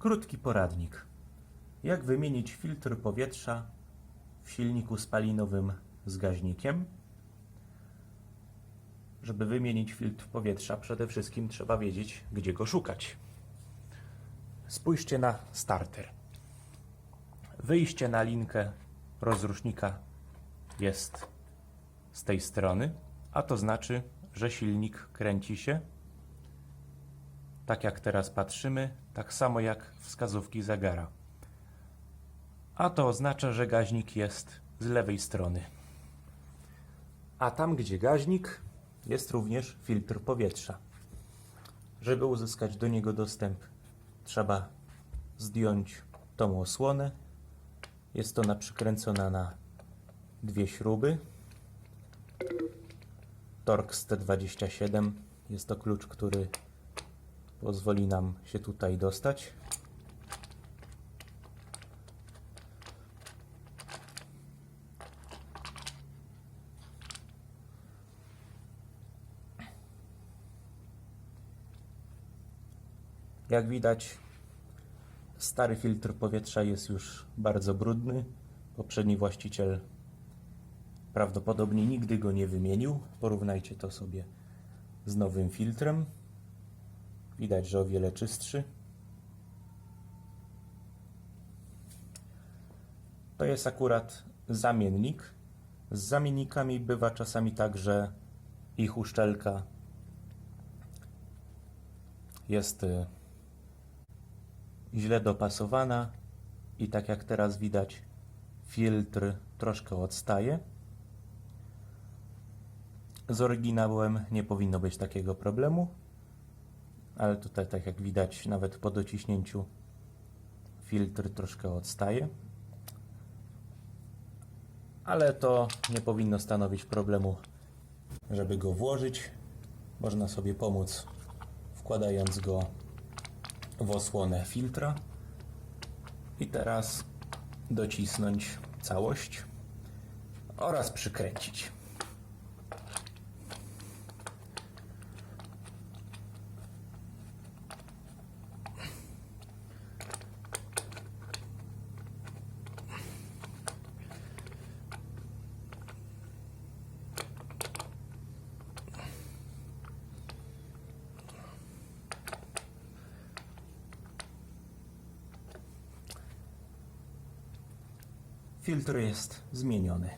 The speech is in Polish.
Krótki poradnik. Jak wymienić filtr powietrza w silniku spalinowym z gaźnikiem? Żeby wymienić filtr powietrza, przede wszystkim trzeba wiedzieć, gdzie go szukać. Spójrzcie na starter. Wyjście na linkę rozrusznika jest z tej strony, a to znaczy, że silnik kręci się tak jak teraz patrzymy, tak samo jak wskazówki zegara. A to oznacza, że gaźnik jest z lewej strony. A tam, gdzie gaźnik, jest również filtr powietrza. Żeby uzyskać do niego dostęp, trzeba zdjąć tą osłonę. Jest ona przykręcona na dwie śruby. Torx T27 jest to klucz, który pozwoli nam się tutaj dostać. Jak widać, stary filtr powietrza jest już bardzo brudny. Poprzedni właściciel prawdopodobnie nigdy go nie wymienił. Porównajcie to sobie z nowym filtrem. Widać, że o wiele czystszy. To jest akurat zamiennik. Z zamiennikami bywa czasami tak, że ich uszczelka jest y, źle dopasowana i tak jak teraz widać, filtr troszkę odstaje. Z oryginałem nie powinno być takiego problemu ale tutaj tak jak widać nawet po dociśnięciu filtr troszkę odstaje. Ale to nie powinno stanowić problemu. Żeby go włożyć można sobie pomóc wkładając go w osłonę filtra. I teraz docisnąć całość oraz przykręcić Filtr jest zmieniony.